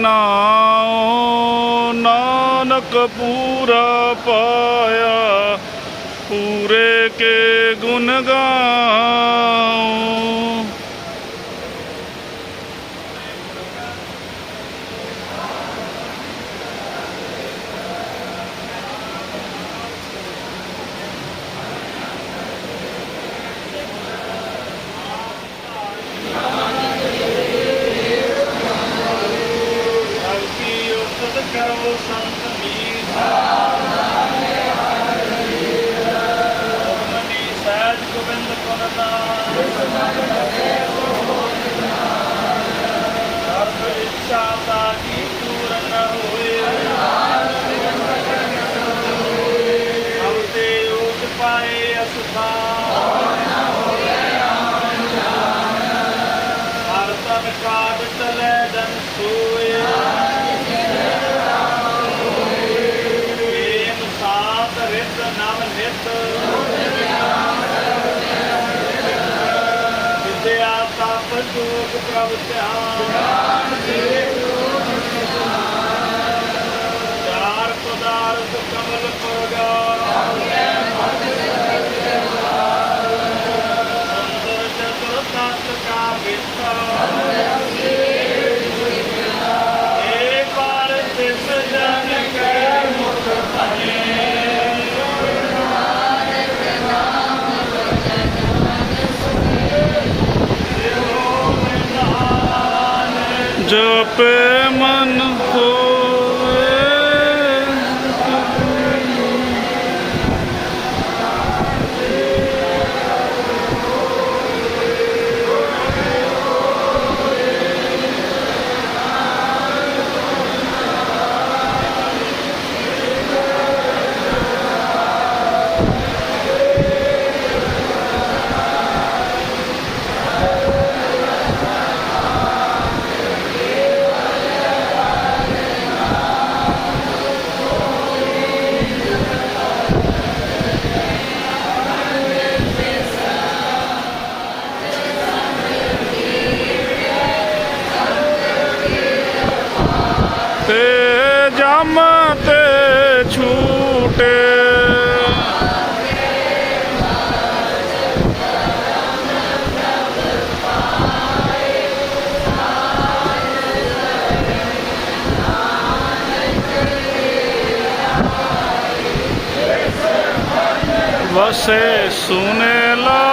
ਨਾਉ ਨਾਨਕ ਪੂਰਾ ਪਾਇਆ ਪੂਰੇ ਕੇ ਗੁਣ ਗਾਉ। ਵਿਦਿਆ ਤਪ ਪ੍ਰਭ ਧਿਆਨ। ਚਾਰ ਜਪੇ ਮਨ ਹੋ se une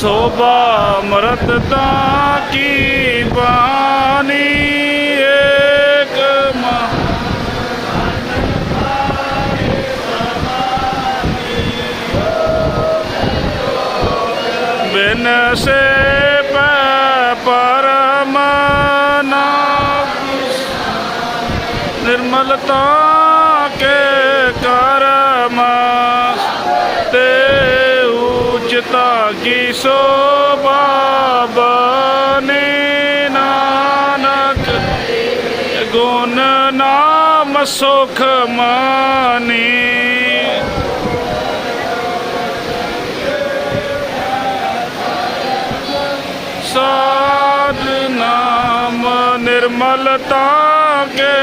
शोभा मरदता की पानी एक बिन से निर्मलता के कारमा ਉਚਤਾ ਕੀ ਸੋਭਾ ਬਨੇ ਨਾਨਕ। ਗੁਣ ਨਾਮ ਸੁਖ ਮਾਨੀ। ਸਾਧ ਨਾਮ ਨਿਰਮਲਤਾ ਕੇ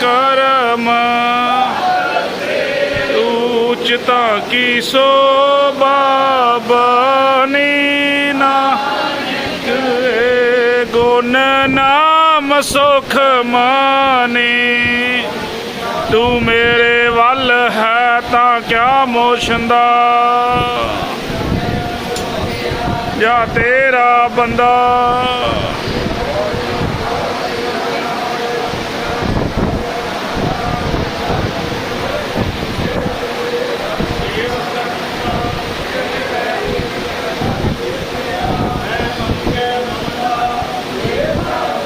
ਕਰਮ। ਤਾਂ ਕੀ ਸੋਭਾ ਬਨੀ ਨਾ। ਗੁਣ ਨਾਮ ਸੁਖ ਮਾਨੀ। ਤੂੰ ਮੇਰੇ ਵੱਲ ਹੈ ਤਾਂ ਕਿਆ ਮੋਸ਼ੰਦਾ। ਜਾਂ ਤੇਰਾ ਬੰਦਾ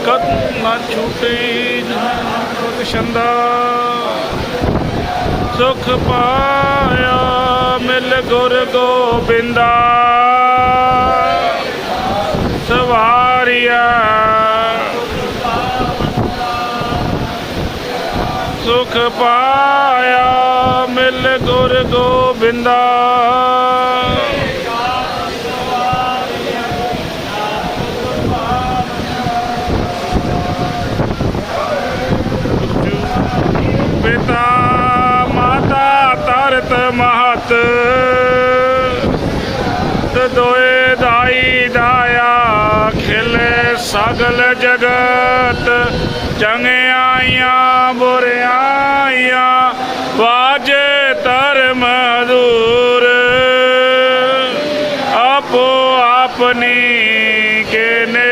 ਕਦ ਨਾ ਛੂਟੇ ਜਨ ਛੰਦਾ ਸੁਖ ਪਾਇਆ ਮਿਲ ਗੁਰ ਗੋਬਿੰਦਾ। ਸਵਾਰਿਆ ਸੁਖ ਪਾਇਆ ਮਿਲ ਗੁਰ ਗੋਬਿੰਦਾ। ਸਗਲ ਜਗਤ ਚੰਗਿਆਈਆਂ ਬੁਰਿਆਈਆਂ ਵਾਜੇ ਧਰਮ ਦੂਰ ਆਪੋ ਆਪਣੀ ਕੇ ਨੇੜੇ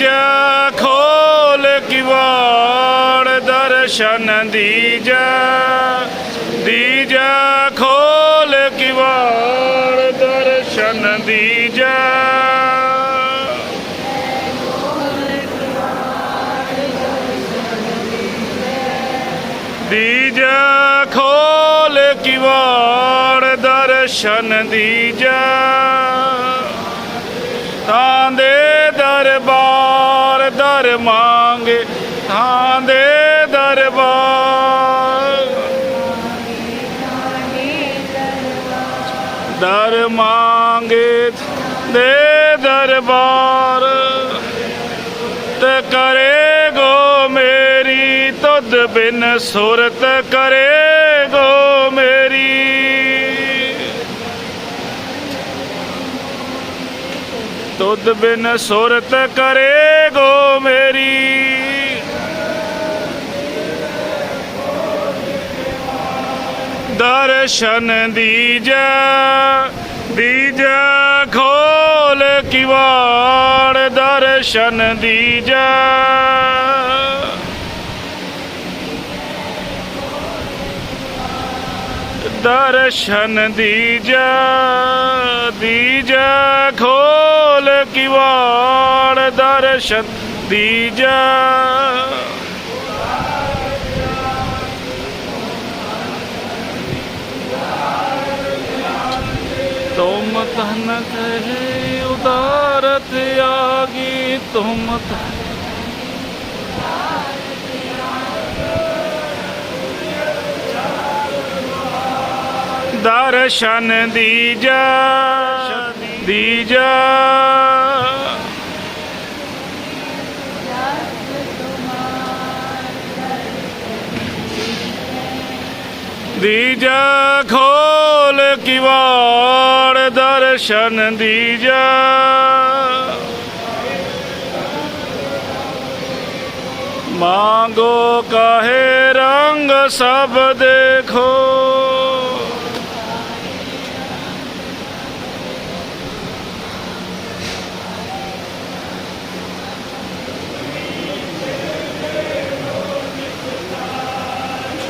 ਦੀਜ ਖੋਲ ਕਿਵਾੜ ਦਰਸ਼ਨ ਦੀਜ। ਦੀਜ ਖੋਲ ਕਿਵਾੜ ਦਰਸ਼ਨ ਦੀਜ। ਦੀਜ ਖੋਲ ਕਿਵਾੜ ਦਰਸ਼ਨ ਦੀਜ। ਤਾਂ ਦੇ ਦਰਬਾਰ ਦਰ ਮੰਗੇ ਤਾਂ ਦੇ ਦਰਬਾਰ। ਦਰ ਮੰਗੇ ਦੇ ਦਰਬਾਰ ਤੇ ਕਰੇ ਗੋ ਮੇਰੀ ਤੁਧ ਬਿਨ ਸੁਰਤ ਕਰੇ ਗੋ ਮੇਰੀ ਤੁਧ ਬਿਨ ਸੁਰਤ ਕਰੇ ਗੋ ਮੇਰੀ। ਦਰਸ਼ਨ ਦੀਜੈ ਦੀਜੈ ਖੋਲ ਕਿਵਾੜ, ਦਰਸ਼ਨ ਦੀਜੈ। ਦਰਸ਼ਨ ਦੀਜੈ ਦੀਜੈ ਖੋਲ ਕਿਵਾੜ ਦਰਸ਼ਨ ਦੀਜੈ। ਤੁਮ ਤਨ ਕਹੇ ਉਦਾਰਤ ਆਗੀ ਤੁਮ ਤਨ ਦਰਸ਼ਨ ਦੀਜਾ। ਦੀਜਾ। ਦੀਜਾ ਖੋਲ ਕਿਵਾੜ ਦਰਸ਼ਨ ਦੀਜਾ। ਮਾਂਗੋ ਕਹੇ ਰੰਗ ਸਭ ਦੇਖੋ।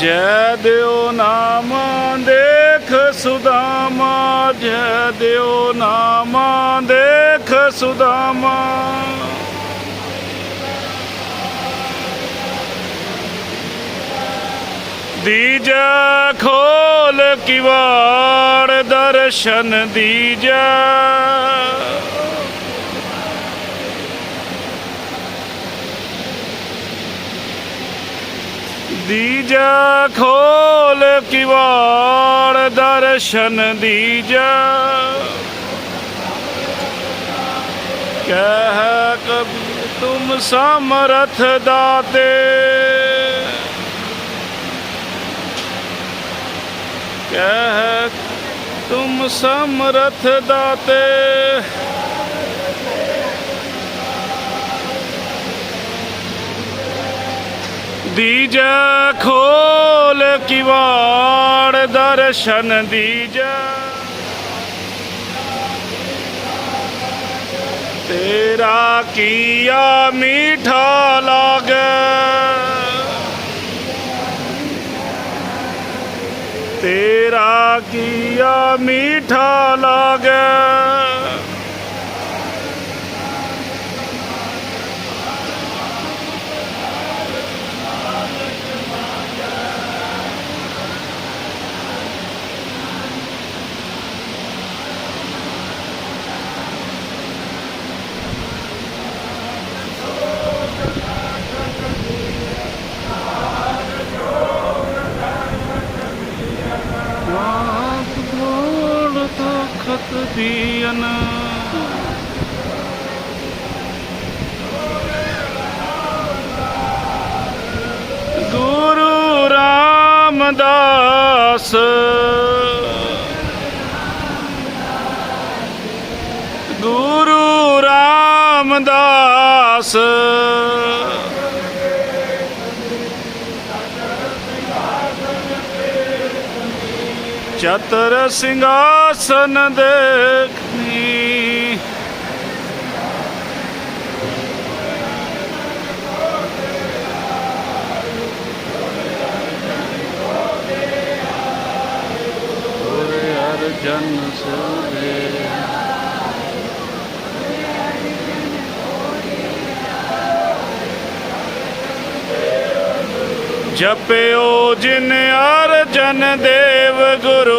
ਜੈ ਦਿਓ ਨਾਮ ਦੇਖ ਸੁਦਾਮਾ, ਜੈ ਦਿਓ ਨਾਮ ਦੇਖ ਸੁਦਾਮਾ। ਦੀਜੈ ਖੋਲ ਕਿਵਾੜ ਦਰਸ਼ਨ ਦੀਜੈ। ਦੀਜੈ ਖੋਲ ਕਿਵਾੜ ਦਰਸ਼ਨ ਦੀਜੈ। ਕਹਿ ਕਬੀ ਤੁਮ ਸਮਰਥ ਦਾਤੇ। ਕਹਿ ਤੁਮ ਸਮਰਥ ਦਾਤੇ। ਦੀਜੈ ਖੋਲ ਕਿਵਾੜ ਦਰਸ਼ਨ ਦੀਜੈ। ਤੇਰਾ ਕੀਆ ਮੀਠਾ ਲਾਗੇ। ਤੇਰਾ ਕੀਆ ਮੀਠਾ ਲਾਗੇ। ਦੀਨ ਗੁਰੂ ਰਾਮਦਾਸ। ਗੁਰੂ ਰਾਮਦਾਸ। ਚਤਰ ਸਿੰਘਾਸਨ ਦੇਖਨੀ। ਓਰੇ ਹਰ ਜਨ ਸੋਵੇ ਜਪਿਓ ਜਿਨ ਅਰਜਨ ਦੇਵ ਗੁਰੂ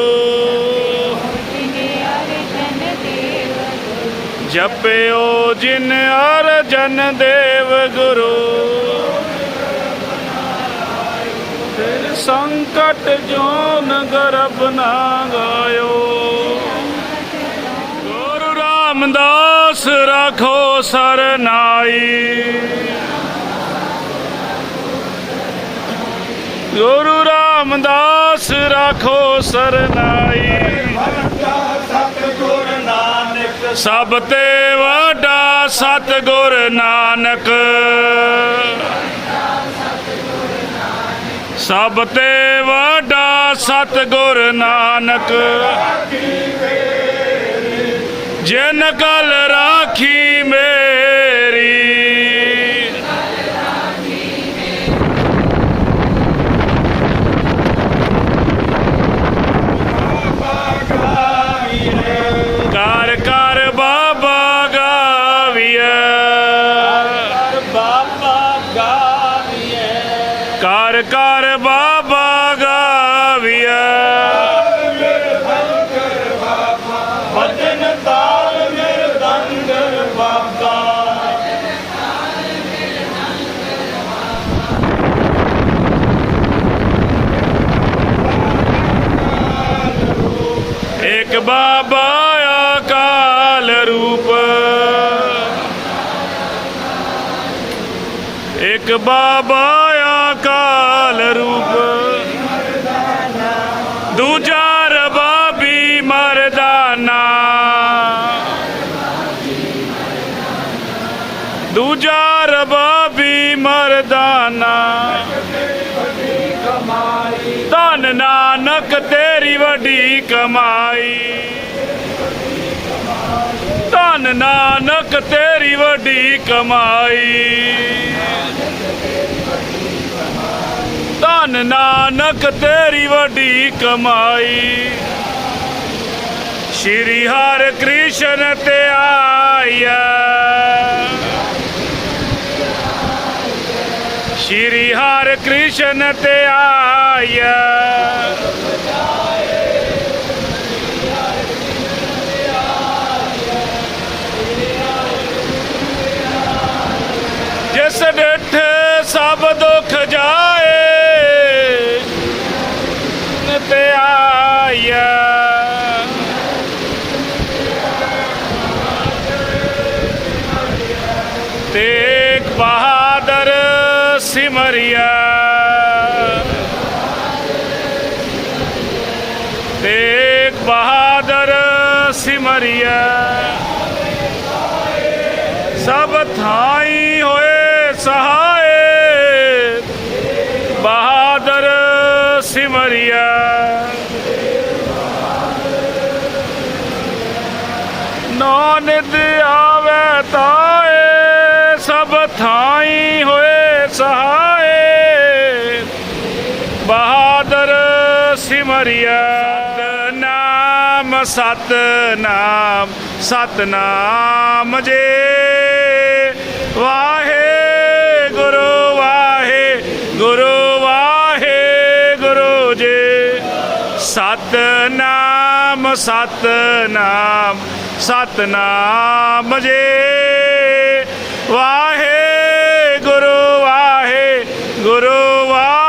ਜਪਿਓ ਜਿਨ ਅਰਜਨ ਦੇਵ ਗੁਰੂ। ਤੇਰੇ ਸੰਕਟ ਜੋਨ ਗਰਬ ਨਾ ਗਾਇਓ। ਗੁਰੂ ਰਾਮਦਾਸ ਰੱਖੋ ਸਰਨਾਈ। ਗੁਰੂ ਰਾਮਦਾਸ ਰੱਖੋ ਸਰਨਾਈ। ਸਤਿਗੁਰ ਨਾਨਕ ਸਭ ਤੇ ਵੱਡਾ ਸਤਿਗੁਰ ਨਾਨਕ। ਸਭ ਤੇ ਵੱਡਾ ਸਤਿਗੁਰ ਨਾਨਕ। ਜਿਨ ਕਲ ਰਾਖੀ ਮੇਰੀ। ਕਰ ਕਰ ਬਾਬਾ ਗਾਵੀਐ। ਇੱਕ ਬਾਬਾ ਰੂਪ। ਇੱਕ ਬਾਬਾ ਅਕਾਲ ਰੂਪ ਦੂਜਾ ਰਬਾਬੀ ਮਰਦਾਨਾ ਦੂਜਾ ਰਬਾਬੀ ਮਰਦਾਨਾ ਧਨ ਨਾਨਕ ਤੇਰੀ ਵੱਡੀ ਕਮਾਈ। ਧਨ ਨਾਨਕ ਤੇਰੀ ਵੱਡੀ ਕਮਾਈ। ਧੰਨ ਨਾਨਕ ਤੇਰੀ ਵੱਡੀ ਕਮਾਈ। ਸ਼੍ਰੀ ਹਰਿ ਕ੍ਰਿਸ਼ਨ ਤੇ ਆਇਆ ਸ਼੍ਰੀ ਹਰਿ ਕ੍ਰਿਸ਼ਨ ਤੇ ਆਇਆ ਜਿਸ ਡਿਠ ਸਭ ਦੁੱਖ ਜਾ ਸਿਮਰਿਆ। ਤੇਗ ਬਹਾਦਰ ਸਿਮਰਿਆ। ਸਭ ਥਾਈ ਹੋਏ ਸਹਾਏ ਬਹਾਦਰ ਸਿਮਰਿਆ ਨਾਨਕ ਆਵੇ ਤਾਏ ਸਭ ਥਾਈ ਹੋਏ ਸਹਾਏ ਬਹਾਦਰ ਸਿਮਰਿਆ ਨਾਮ ਸਤਨਾਮ ਸਤਨਾਮ ਜੇ। ਵਾਹੇ ਗੁਰੂ ਵਾਹੇ ਗੁਰੂ ਵਾਹੇ ਗੁਰੂ ਜੇ। ਸਤਨਾਮ ਸਤਨਾਮ ਸਤਨਾਮ ਜੇ। ਵਾਹੇ ਗੁਰੂ ਵਾਹੇ ਗੁਰੂ, ਵਾਹੇ